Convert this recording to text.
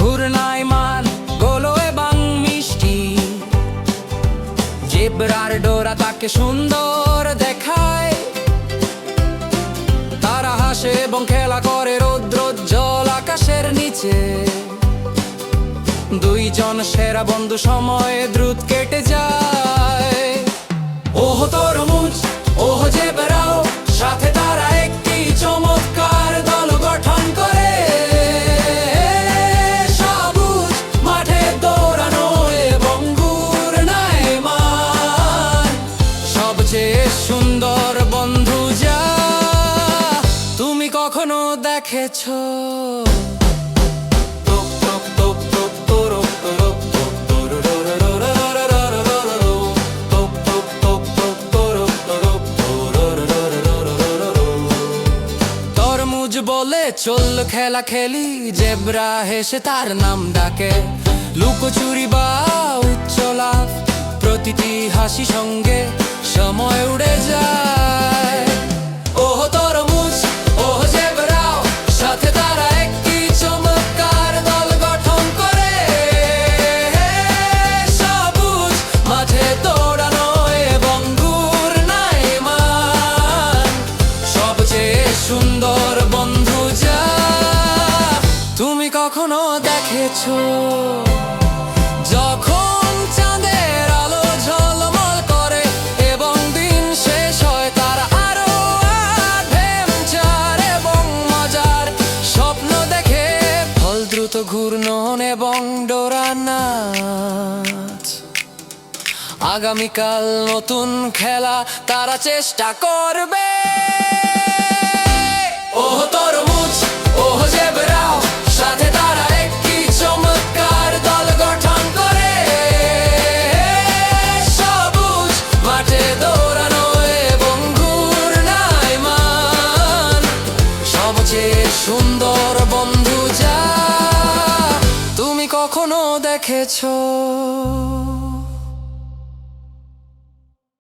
ঘুর জেব্রার ডোরা তাকে সুন্দর দেখায়। তারা হাসে এবং খেলা করে রৌদ্রোজ্জ্বল আকাশের নিচে। দুইজন সেরা বন্ধু সময়ে দ্রুত কেটে যায়। ও তোর মুছ গেছো? বলে, চল খেলা খেলি। জেব্রা হেসে তার নাম ডাকে। লুকোচুরি বা উচ্চলা প্রতিটি হাসি সঙ্গে সময় উড়ে যায়। সুন্দর বন্ধু যা তুমি কখনো দেখেছ। যখন চাঁদের আলো ঝলমল করে এবং দিন শেষ হয় তার আরও অ্যাডভেঞ্চার এবং মজার স্বপ্ন দেখে ফল দ্রুত ঘূর্ণন এবং ডোরানাচ আগামীকাল নতুন খেলা তারা চেষ্টা করবে। সবচেয়ে সুন্দর বন্ধু যা তুমি কখনো দেখেছ।